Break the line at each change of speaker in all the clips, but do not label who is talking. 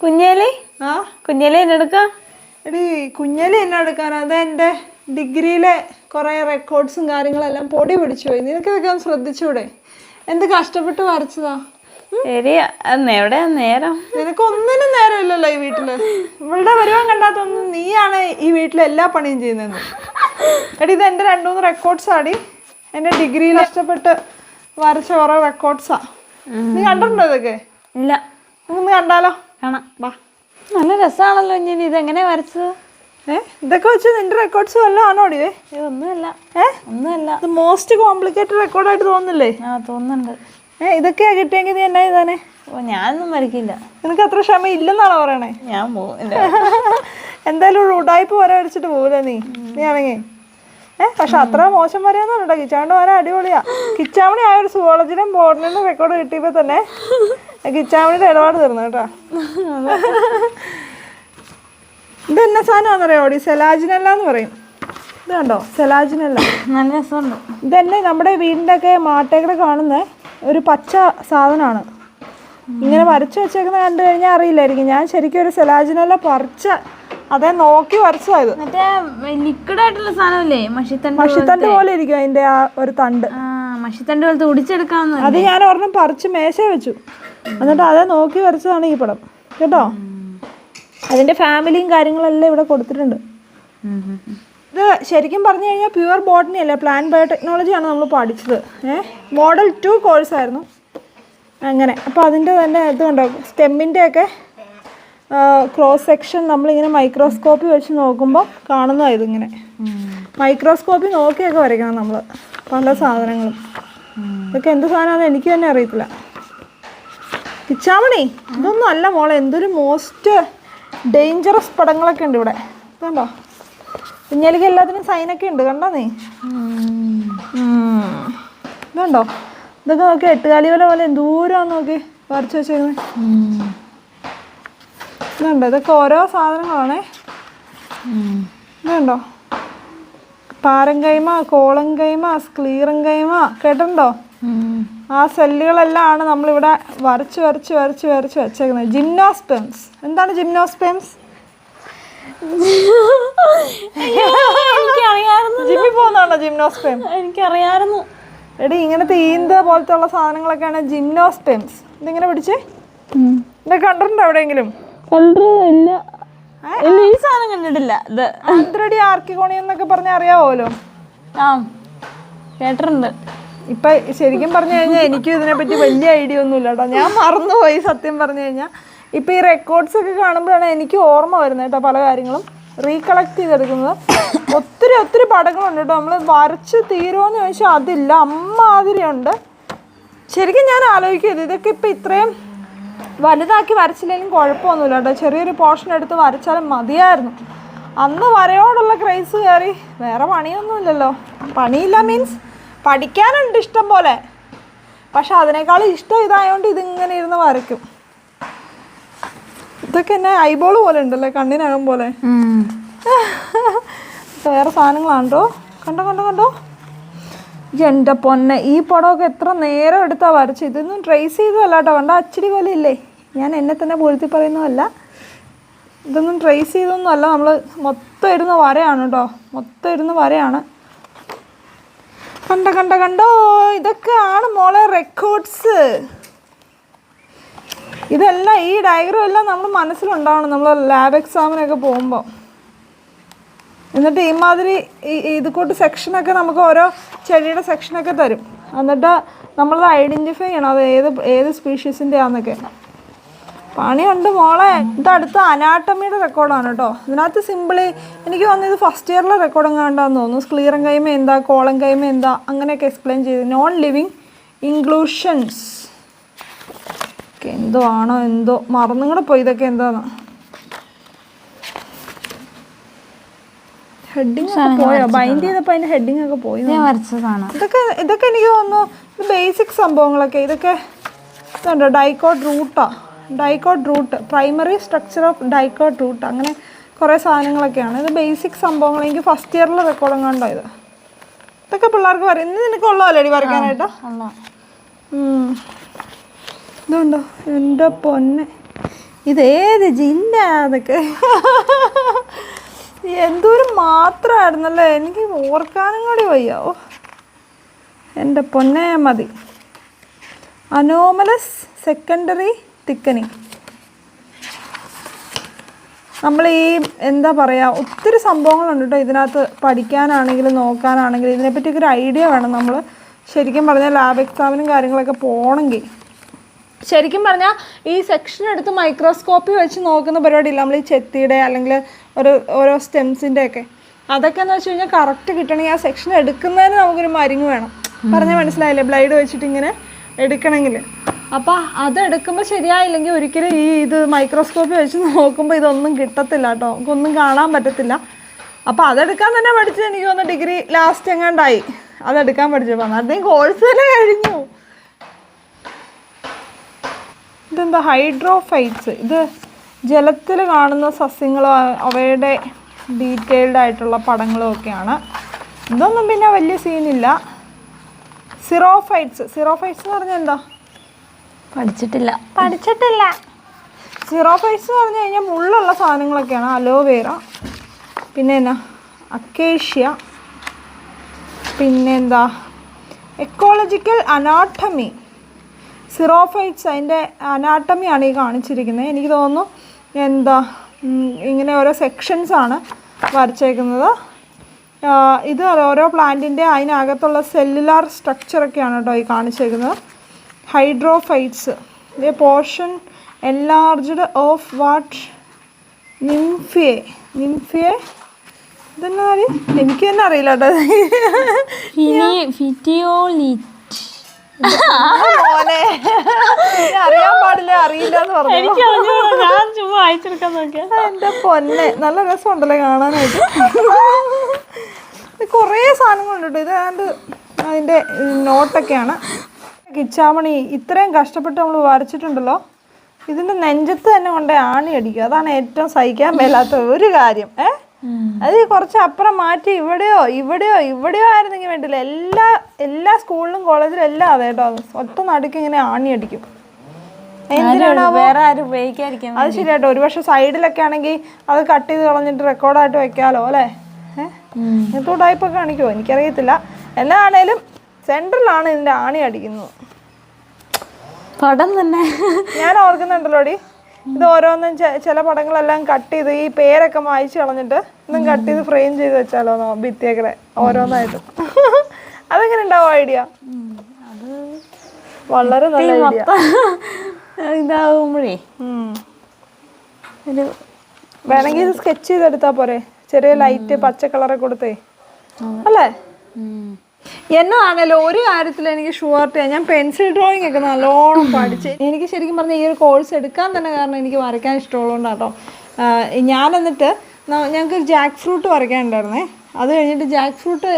കുഞ്ഞേലി?
ആ?
കുഞ്ഞേലി എന്നെടുക്കാം
എടി കുഞ്ഞലി എന്നെ എടുക്കാൻ? അത് എന്റെ ഡിഗ്രിയിലെ കുറേ റെക്കോർഡ്സും കാര്യങ്ങളെല്ലാം പൊടി പിടിച്ചു പോയി. നിനക്ക് ഇതൊക്കെ ഒന്ന് ശ്രദ്ധിച്ചൂടെ? എന്ത് കഷ്ടപ്പെട്ട് വരച്ചതാ?
ശരി അന്ന് എവിടെയാ നേരം?
നിനക്ക് ഒന്നിനും നേരമില്ലല്ലോ ഈ വീട്ടിൽ. ഇവളുടെ വരുവാൻ കണ്ടാത്തൊന്നും നീയാണ് ഈ വീട്ടിലെ എല്ലാ പണിയും ചെയ്യുന്നത് എടി ഇത് എന്റെ രണ്ട് മൂന്ന് റെക്കോർഡ്സ് ആടി. എന്റെ ഡിഗ്രിയിൽ കഷ്ടപ്പെട്ട് വരച്ച ഓരോ റെക്കോർഡ്സാ നീ കണ്ടിട്ടുണ്ടോ ഇതൊക്കെ?
ഇല്ല.
ഒന്ന് കണ്ടാലോ?
കാണാം.
വാ.
നല്ല രസമാണല്ലോ ഇനി ഇതെങ്ങനെ വരച്ചത്?
ഏ ഇതൊക്കെ വെച്ച് നിന്റെ റെക്കോർഡ്സ് വല്ലതും ആണോ അടിയേ? ഇത്?
ഒന്നുമല്ല.
ഏ?
ഒന്നുമല്ല.
ഇത് മോസ്റ്റ് കോംപ്ലിക്കേറ്റഡ് റെക്കോർഡായിട്ട് തോന്നുന്നില്ലേ?
ആ തോന്നുന്നുണ്ട്.
ഏ ഇതൊക്കെയാ കിട്ടിയെങ്കിൽ നീ എന്നാ ഇതാണ്
ഓ ഞാനൊന്നും വരയ്ക്കില്ല.
നിനക്ക് അത്ര ക്ഷമ ഇല്ലെന്നാണോ പറയണേ?
ഞാൻ പോകും
എന്തായാലും ഒരു ഉടായ്പ വരെ അടിച്ചിട്ട് പോകൂല നീ? നീ ആണെങ്കിൽ. ഏ പക്ഷെ അത്ര മോശം വരെയൊന്നും കേട്ടോ കിച്ചാണ്ട് വരെ അടിപൊളിയാ. കിച്ചാമണി ആ ഒരു സുവോളജിനും ബോർഡിനും റെക്കോർഡ് കിട്ടിയപ്പോ തന്നെ കിച്ചാമണിയുടെ ഇടപാട് തീർന്നു കേട്ടോ. ഇത് എന്നെ സാധനമാണെന്നറിയോ? ഓടി സെലാജിനല്ല എന്ന് പറയും. ഇത് കണ്ടോ? സെലാജിനല്ല.
നല്ല രസമുണ്ട്.
ഇതന്നെ നമ്മുടെ വീടിന്റെ ഒക്കെ മാട്ടേക്കടെ കാണുന്ന ഒരു പച്ച സാധനമാണ്. ഇങ്ങനെ വരച്ചു വെച്ചേക്കുന്ന കണ്ടു കഴിഞ്ഞാൽ അറിയില്ലായിരിക്കും. ഞാൻ ശരിക്കും ഒരു സെലാജിനല്ല പറിച്ച അതേ നോക്കി വരച്ചതായത്.
മറ്റേ ലിക്വിഡ് ആയിട്ടുള്ള സാധനമല്ലേ? മഷിത്തണ്ട്
മഷിത്തണ്ട് പോലെ ഇരിക്കും അതിന്റെ ആ ഒരു തണ്ട്.
മഷിത്തണ്ട് പോലത്തെ ഒടിച്ചെടുക്കാന്ന്
അത് ഞാൻ ഒരെണ്ണം പറിച്ച് മേശ വെച്ചു. എന്നിട്ട് അതെ നോക്കി വരച്ചതാണ് ഈ പടം. കേട്ടോ? അതിന്റെ ഫാമിലിയും കാര്യങ്ങളെല്ലാം ഇവിടെ കൊടുത്തിട്ടുണ്ട്. ഇത് ശരിക്കും പറഞ്ഞു കഴിഞ്ഞാൽ പ്യുവർ ബോട്ടണി അല്ല? പ്ലാൻ ബയോടെക്നോളജി ആണ് നമ്മൾ പഠിച്ചത്. ഏഹ് മോഡൽ ടു കോഴ്സായിരുന്നു. അങ്ങനെ. അപ്പോൾ അതിന്റെ തന്നെ ഇത് കണ്ടോ? സ്റ്റെമ്മിന്റെ ഒക്കെ ക്രോസ് സെക്ഷൻ നമ്മളിങ്ങനെ മൈക്രോസ്കോപ്പ് വെച്ച് നോക്കുമ്പോൾ കാണുന്നതാണ് ഇതിങ്ങനെ. മൈക്രോസ്കോപ്പിൽ നോക്കിയൊക്കെ വരയ്ക്കണം നമ്മൾ പല സാധനങ്ങളും. ഇതൊക്കെ എന്ത് സാധനമാണെന്ന് എനിക്ക് തന്നെ അറിയത്തില്ല. കിച്ചാമണി ഇതൊന്നും അല്ല മോളെ എന്തൊരു മോസ്റ്റ് ഡേഞ്ചറസ് പടങ്ങളൊക്കെ ഉണ്ട് ഇവിടെ. കണ്ടോ? കുഞ്ഞലിക്ക് എല്ലാത്തിനും സൈനൊക്കെ ഉണ്ട് കണ്ടോ നീ. ഇതുണ്ടോ? ഇതൊക്കെ നോക്കി എട്ടുകാലി വല പോലെ ദൂരം നോക്കി വരച്ച് വെച്ചേക്കുന്നത് ഇതുണ്ടോ. ഇതൊക്കെ ഓരോ സാധനങ്ങളാണേ. ഇതുണ്ടോ? പാരം കൈമ കോളം കൈമ സ്ക്ലീറും കൈമ കേട്ടിട്ടുണ്ടോ ആ സെല്ലുകളെല്ലാം ആണ് നമ്മളിവിടെ വരച്ച് വരച്ച് വരച്ച് വരച്ച് വെച്ചേക്കുന്നത്. ജിംനോസ്പെംസ്. എന്താണ് ജിംനോസ്പെംസ്?
ജിമ്മി
ജിമ്മിൽ പോകുന്നതാണോ ജിംനോസ്പെം
എനിക്കറിയാമായിരുന്നു.
എടി ഇങ്ങനത്തെ ഈന്ത് പോലത്തെ ഉള്ള സാധനങ്ങളൊക്കെയാണ് ജിംനോസ്പെംസ്. ഇതിങ്ങനെ പിടിച്ച്? ഇതൊക്കെ കണ്ടിട്ടുണ്ടോ എവിടെയെങ്കിലും
കണ്ടു ഇല്ല. ഇല്ല ഈ സാധനം കണ്ടിട്ടില്ല. ഇത്
ആന്ത്രടി ആർക്കിക്കോണി എന്നൊക്കെ പറഞ്ഞ അറിയാവോലോ
ആ കേട്ടിട്ടുണ്ട്.
ഇപ്പൊ ശരിക്കും പറഞ്ഞു കഴിഞ്ഞാൽ എനിക്കും ഇതിനെപ്പറ്റി വലിയ ഐഡിയ ഒന്നും കേട്ടോ. ഞാൻ മറന്നുപോയി സത്യം പറഞ്ഞു കഴിഞ്ഞാൽ ഇപ്പൊ ഈ റെക്കോർഡ്സ് ഒക്കെ കാണുമ്പോഴാണ് എനിക്ക് ഓർമ്മ വരുന്നത് കേട്ടോ പല കാര്യങ്ങളും. റീകളക്ട് ചെയ്തെടുക്കുന്നത്. ഒത്തിരി ഒത്തിരി പടങ്ങളുണ്ട് കേട്ടോ. നമ്മൾ വരച്ച് തീരുമോയെന്ന് ചോദിച്ചാൽ അതില്ല. അമ്മാതിരിയുണ്ട്. ശരിക്കും ഞാൻ ആലോചിക്കരുത്. ഇതൊക്കെ ഇപ്പം ഇത്രയും വലുതാക്കി വരച്ചില്ലെങ്കിലും കുഴപ്പമൊന്നുമില്ല കേട്ടോ. ചെറിയൊരു പോർഷൻ എടുത്ത് വരച്ചാലും മതിയായിരുന്നു. അന്ന് വരയോടുള്ള ക്രൈസ് കയറി. വേറെ പണിയൊന്നുമില്ലല്ലോ. പണിയില്ല മീൻസ് പഠിക്കാനുണ്ട് ഇഷ്ടം പോലെ. പക്ഷെ അതിനേക്കാൾ ഇഷ്ടം ഇതായതുകൊണ്ട് ഇതിങ്ങനെ ഇരുന്ന് വരയ്ക്കും. ഇതൊക്കെ എന്നെ ഐബോൾ പോലെ ഉണ്ടല്ലേ കണ്ണിനകം പോലെ. വേറെ സാധനങ്ങളാണ്ടോ കണ്ടോ കണ്ടോ കണ്ടോ? എന്റെ പൊന്നെ ഈ പടമൊക്കെ എത്ര നേരം എടുത്താ വരച്ചു ഇതൊന്നും ട്രേസ് ചെയ്തതല്ല കേട്ടോ. കണ്ട അച്ചടി പോലെ ഇല്ലേ? ഞാൻ എന്നെ തന്നെ പൊഴുത്തി പറയുന്നതല്ല. ഇതൊന്നും ട്രേസ് ചെയ്തൊന്നും അല്ല. നമ്മൾ മൊത്തം ഇരുന്ന് വരയാണ് കേട്ടോ മൊത്തം ഇരുന്ന് വരയാണ്. കണ്ട കണ്ട കണ്ടോ? ഇതൊക്കെയാണ് മോളെ റെക്കോർഡ്സ് ഇതെല്ലാം ഈ ഡയഗ്രം എല്ലാം നമ്മൾ മനസ്സിലുണ്ടാവണം. നമ്മൾ ലാബ് എക്സാമിനൊക്കെ പോകുമ്പോൾ എന്നിട്ട് ഇമാതിരി ഈ- ഇത് കൂട്ട് സെക്ഷനൊക്കെ നമുക്ക് ഓരോ ചെടിയുടെ സെക്ഷനൊക്കെ തരും. എന്നിട്ട് നമ്മളത് ഐഡന്റിഫൈ ചെയ്യണം. അത് ഏത് ഏത് സ്പീഷീസിന്റെ ആണെന്നൊക്കെ പണിയുണ്ട് മോളെ. ഇത് അടുത്ത അനാട്ടമിയുടെ റെക്കോർഡാണ് കേട്ടോ. ഇതിനകത്ത് സിമ്പിളി എനിക്ക് തോന്നുന്നത് ഇത് ഫസ്റ്റ് ഇയറിലെ റെക്കോർഡ് എങ്ങാണ്ടാന്ന് തോന്നുന്നു. ക്ലിയറും കൈമ എന്താ കോളം കൈമ എന്താ അങ്ങനെയൊക്കെ എക്സ്പ്ലെയിൻ ചെയ്ത്. നോൺ ലിവിങ് ഇൻക്ലൂഷൻസ് എന്തോ ആണോ എന്തോ. മറന്നും കൂടെ പോയി ഇതൊക്കെ എന്താന്ന്. ഹെഡിങ് ഒക്കെ പോയോ? ബൈൻഡ് ചെയ്തപ്പോൾ അതിന്റെ ഹെഡിങ് ഒക്കെ പോയി
വരച്ചതാണ്.
ഇതൊക്കെ ഇതൊക്കെ എനിക്ക് തോന്നുന്നു ബേസിക് സംഭവങ്ങളൊക്കെ. ഇതൊക്കെ ഇതുണ്ടോ? Dicot റൂട്ടാ dicot root primary structure of dicot root അങ്ങനെ കുറേ സാധനങ്ങളൊക്കെയാണ്. ഇത് ബേസിക് സംഭവങ്ങൾ. എനിക്ക് ഫസ്റ്റ് ഇയറിൽ റെക്കോർഡും കണ്ടോ ഇത്? ഇതൊക്കെ പിള്ളേർക്ക് വരും ഇന്ന് നിനക്ക് ഉള്ളതല്ലേടി വരയ്ക്കാനായിട്ട്. ഇതുണ്ടോ? എന്റെ പൊന്നെ. ഇതേത് ജില്ല അതൊക്കെ? എന്തോരം മാത്രമായിരുന്നല്ലേ? എനിക്ക് ഓർക്കാനും കൂടി വയ്യാവോ എന്റെ പൊന്നെ മതി. അനോമലസ് സെക്കൻഡറി തിക്കനിങ് നമ്മൾ ഈ എന്താ പറയുക ഒത്തിരി സംഭവങ്ങളുണ്ട് കേട്ടോ ഇതിനകത്ത് പഠിക്കാനാണെങ്കിലും നോക്കാനാണെങ്കിലും. ഇതിനെപ്പറ്റിയൊക്കെ ഒരു ഐഡിയ വേണം നമ്മൾ ശരിക്കും പറഞ്ഞാൽ ലാബ് എക്സാമിനും കാര്യങ്ങളൊക്കെ പോകണമെങ്കിൽ ശരിക്കും പറഞ്ഞാൽ ഈ സെക്ഷൻ എടുത്ത് മൈക്രോസ്കോപ്പി വെച്ച് നോക്കുന്ന പരിപാടിയില്ല. നമ്മൾ ഈ ചെത്തിയുടെ അല്ലെങ്കിൽ ഒരു ഓരോ സ്റ്റെംസിന്റെ ഒക്കെ അതൊക്കെ എന്ന് വെച്ച് കഴിഞ്ഞാൽ കറക്റ്റ് കിട്ടണമെങ്കിൽ ആ സെക്ഷൻ എടുക്കുന്നതിന് നമുക്കൊരു മരുങ്ങ് വേണം. പറഞ്ഞാൽ മനസ്സിലായില്ലേ? ബ്ലൈഡ് വെച്ചിട്ട് ഇങ്ങനെ എടുക്കണമെങ്കിൽ അപ്പോൾ അത് എടുക്കുമ്പോൾ ശരിയായില്ലെങ്കിൽ ഒരിക്കലും ഈ ഇത് മൈക്രോസ്കോപ്പി വെച്ച് നോക്കുമ്പോൾ ഇതൊന്നും കിട്ടത്തില്ല കേട്ടോ. നമുക്കൊന്നും കാണാൻ പറ്റത്തില്ല. അപ്പോൾ അതെടുക്കാൻ തന്നെ പഠിച്ചത് എനിക്ക് തോന്നുന്നു ഡിഗ്രി ലാസ്റ്റ് എങ്ങാണ്ടായി. അതെടുക്കാൻ പഠിച്ചപ്പോൾ അന്നേരം കോഴ്സ് തന്നെ കഴിഞ്ഞു. ഇതെന്താ ഹൈഡ്രോഫൈറ്റ്സ് ഇത് ജലത്തിൽ കാണുന്ന സസ്യങ്ങളും അവയുടെ ഡീറ്റെയിൽഡ് ആയിട്ടുള്ള പടങ്ങളും ഒക്കെയാണ്. ഇതൊന്നും പിന്നെ വലിയ സീനില്ല സിറോഫൈറ്റ്സ് സിറോഫൈറ്റ്സ് എന്ന് പറഞ്ഞാൽ എന്താ?
പഠിച്ചിട്ടില്ല.
പഠിച്ചിട്ടില്ല. സിറോഫൈറ്റ്സ് എന്ന് പറഞ്ഞു കഴിഞ്ഞാൽ മുള്ളുള്ള സാധനങ്ങളൊക്കെയാണ് അലോവേറ പിന്നെ എന്നാ അക്കേഷ്യ പിന്നെന്താ എക്കോളജിക്കൽ അനാട്ടമി സിറോഫൈറ്റ്സ് അതിന്റെ അനാട്ടമിയാണ് ഈ കാണിച്ചിരിക്കുന്നത് എനിക്ക് തോന്നുന്നു എന്താ ഇങ്ങനെ ഓരോ സെക്ഷൻസ് ആണ് വരച്ചേക്കുന്നത്. ഇത് ഓരോ പ്ലാന്റിന്റെ അതിനകത്തുള്ള സെല്ലുലാർ സ്ട്രക്ചറൊക്കെയാണ് കേട്ടോ ഈ കാണിച്ചേക്കുന്നത്. Hydrophytes. The portion enlarged of what? Nymphaea nymphaea ഇതെന്നാ? എനിക്ക് തന്നെ അറിയില്ല അറിയാൻ പാടില്ല അറിയില്ല എന്ന് പറഞ്ഞു.
എനിക്ക് അറിഞ്ഞൂടാ, ഞാൻ ചുമ്മാ അയച്ചെടുക്കാൻ നോക്കിയാ.
എന്റെ പൊന്നെ. നല്ല രസമുണ്ടല്ലേ കാണാനായിട്ട്. കൊറേ സാധനങ്ങളുണ്ട് കേട്ടോ. അതിന്റെ നോട്ടൊക്കെയാണ് കിച്ചാമണി ഇത്രയും കഷ്ടപ്പെട്ട് നമ്മൾ വരച്ചിട്ടുണ്ടല്ലോ. ഇതിന്റെ നെഞ്ചത്ത് തന്നെ കൊണ്ട് ആണി അടിക്കുക. അതാണ് ഏറ്റവും സഹിക്കാൻ മേലാത്ത ഒരു കാര്യം. ഏ? അത് കുറച്ച് അപ്പുറം മാറ്റി ഇവിടെയോ ഇവിടെയോ ഇവിടെയോ ആയിരുന്നെങ്കിൽ വേണ്ടില്ല. എല്ലാ എല്ലാ സ്കൂളിലും കോളേജിലും എല്ലാം അതെ കേട്ടോ. ഒറ്റ നടുക്ക് ഇങ്ങനെ ആണി അടിക്കും. അത് ശരിയാട്ടോ. ഒരു പക്ഷെ സൈഡിലൊക്കെ ആണെങ്കിൽ അത് കട്ട് ചെയ്ത് കളഞ്ഞിട്ട് റെക്കോർഡായിട്ട് വെക്കാലോ അല്ലേ? ഏഹ് ഇതോടായ്പ കാണിക്കുമോ എനിക്കറിയത്തില്ല. എന്നാണേലും സെൻട്രലാണ് ഇതിന്റെ ആണി അടിക്കുന്നത്.
പടം തന്നെ.
ഞാൻ ഓർക്കുന്നുണ്ടല്ലോടി? ഇത് ഓരോന്നും ചില പടങ്ങളെല്ലാം കട്ട് ചെയ്ത് ഈ പേരൊക്കെ മായ്ച്ച് കളഞ്ഞിട്ട് ഇതും കട്ട് ചെയ്ത് ഫ്രെയിം ചെയ്ത് വെച്ചാലോ ഭിത്തിയൊക്കെ ഓരോന്നായിട്ട്. അതെങ്ങനെ ഉണ്ടാവും ഐഡിയ? വളരെ നല്ല ഐഡിയ.
ഇതാകുമ്പോഴേ ഒരു
വേണമെങ്കിൽ ഇത് സ്കെച്ച് ചെയ്തെടുത്താ പോരെ. ചെറിയ ലൈറ്റ് പച്ച കളറൊക്കെ കൊടുത്തേ. അല്ലേ. എന്നതാണല്ലോ ഒരു കാര്യത്തിൽ എനിക്ക് ഷുവർട്ട് ഞാൻ പെൻസിൽ ഡ്രോയിങ് ഒക്കെ നല്ലോണം പഠിച്ച് എനിക്ക് ശരിക്കും പറഞ്ഞാൽ ഈ ഒരു കോഴ്സ് എടുക്കാൻ തന്നെ കാരണം എനിക്ക് വരയ്ക്കാൻ ഇഷ്ടമുള്ളതുകൊണ്ടാട്ടോ. ഞാൻ എന്നിട്ട് ഞങ്ങൾക്ക് ജാക്ക് ഫ്രൂട്ട് വരയ്ക്കാനുണ്ടായിരുന്നേ. അത് കഴിഞ്ഞിട്ട് ജാക്ക് ഫ്രൂട്ട്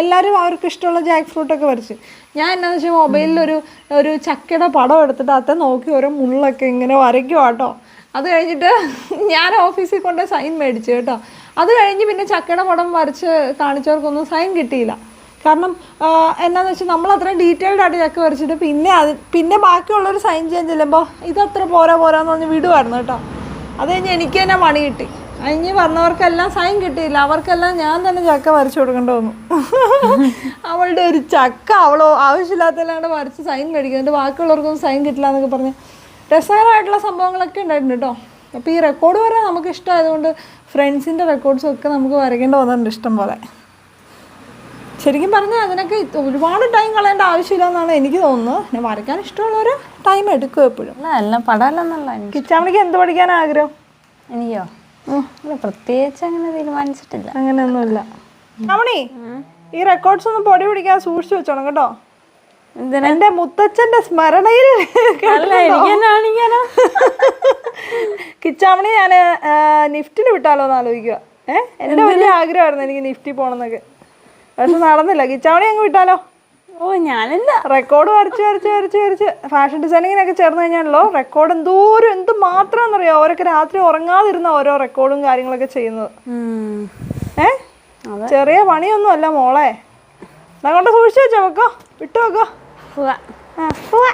എല്ലാവരും അവർക്ക് ഇഷ്ടമുള്ള ജാക്ക് ഫ്രൂട്ടൊക്കെ വരച്ച്. ഞാൻ എന്നാന്ന് വെച്ചാൽ മൊബൈലിൽ ഒരു ചക്കയുടെ പടം എടുത്തിട്ട് അത്ത നോക്കി ഓരോ മുള്ളൊക്കെ ഇങ്ങനെ വരയ്ക്കും കേട്ടോ അത് കഴിഞ്ഞിട്ട് ഞാൻ ഓഫീസിൽ കൊണ്ട് സൈൻ മേടിച്ചു കേട്ടോ. അത് കഴിഞ്ഞ് പിന്നെ ചക്കയുടെ പടം വരച്ച് കാണിച്ചവർക്കൊന്നും സൈൻ കിട്ടിയില്ല. കാരണം എന്നാന്ന് വെച്ചാൽ നമ്മൾ അത്രയും ഡീറ്റെയിൽഡ് ആയിട്ട് ചക്ക വരച്ചിട്ട് പിന്നെ അത് പിന്നെ ബാക്കിയുള്ളവർ സൈൻ ചെയ്യാൻ ചെല്ലുമ്പോൾ ഇതത്ര പോരാ പോരാന്ന് പറഞ്ഞ് വിടുമായിരുന്നു കേട്ടോ. അത് കഴിഞ്ഞ് എനിക്ക് തന്നെ പണി കിട്ടി. കഴിഞ്ഞ് വന്നവർക്കെല്ലാം സൈൻ കിട്ടിയില്ല. അവർക്കെല്ലാം ഞാൻ തന്നെ ചക്ക വരച്ചു കൊടുക്കേണ്ടി വന്നു. അവളുടെ ഒരു ചക്ക അവളോ ആവശ്യമില്ലാത്തല്ലാണ്ട് വരച്ച് സൈൻ മേടിക്കുന്നുണ്ട് ബാക്കിയുള്ളവർക്കൊന്നും സൈൻ കിട്ടില്ല എന്നൊക്കെ പറഞ്ഞ് രസകരമായിട്ടുള്ള സംഭവങ്ങളൊക്കെ ഉണ്ടായിട്ടുണ്ട് കേട്ടോ. അപ്പോൾ ഈ റെക്കോർഡ് വരാൻ നമുക്ക് ഇഷ്ടമായതുകൊണ്ട് ഫ്രണ്ട്സിന്റെ റെക്കോർഡ്സും ഒക്കെ നമുക്ക് വരയ്ക്കേണ്ടി വന്നിട്ടുണ്ട് ഇഷ്ടം പോലെ. ശരിക്കും പറഞ്ഞാൽ അതിനൊക്കെ ഒരുപാട് ടൈം കളയേണ്ട ആവശ്യമില്ല എന്നാണ് എനിക്ക് തോന്നുന്നത്. പിന്നെ വരയ്ക്കാൻ ഇഷ്ടമുള്ളവർ ടൈം എടുക്കും എപ്പോഴും.
എല്ലാം പടമല്ലെന്നല്ല
കിച്ചാമണിക്ക് എന്ത് പഠിക്കാൻ ആഗ്രഹം?
എനിക്കോ? പ്രത്യേകിച്ച് അങ്ങനെ തീരുമാനിച്ചിട്ടില്ല.
അങ്ങനെയൊന്നുമില്ല. രമണി ഈ റെക്കോർഡ്സ് ഒന്നും പൊടി പിടിക്കാൻ സൂക്ഷിച്ചു വെച്ചോണം കേട്ടോ. എന്റെ മുത്തച്ഛന്റെ സ്മരണയിൽ കിച്ചാമണി ഞാൻ നിഫ്റ്റിൽ വിട്ടാലോ എന്ന് ആലോചിക്കുക ഏഹ് എന്റെ വലിയ ആഗ്രഹമായിരുന്നു എനിക്ക് നിഫ്റ്റി പോകണമെന്നൊക്കെ പക്ഷെ നടന്നില്ല. കിച്ചാവണി അങ്ങ് വിട്ടാലോ?
ഓ ഞാനില്ല
റെക്കോർഡ് വരച്ച് വരച്ച് വരച്ച് വരച്ച്. ഫാഷൻ ഡിസൈനിങ്ങിനൊക്കെ ചേർന്ന് കഴിഞ്ഞാണല്ലോ റെക്കോർഡ് എന്തോരം എന്ത് മാത്രം അറിയാം അവരൊക്കെ രാത്രി ഉറങ്ങാതിരുന്ന ഓരോ റെക്കോർഡും കാര്യങ്ങളൊക്കെ ചെയ്യുന്നത്. ഏ? ചെറിയ പണിയൊന്നും അല്ല മോളെ അതുകൊണ്ട് സൂക്ഷിച്ചു വെച്ചോ വെക്കോ. വിട്ടു വെക്കോ.
പോവാ
ആ. പോവാ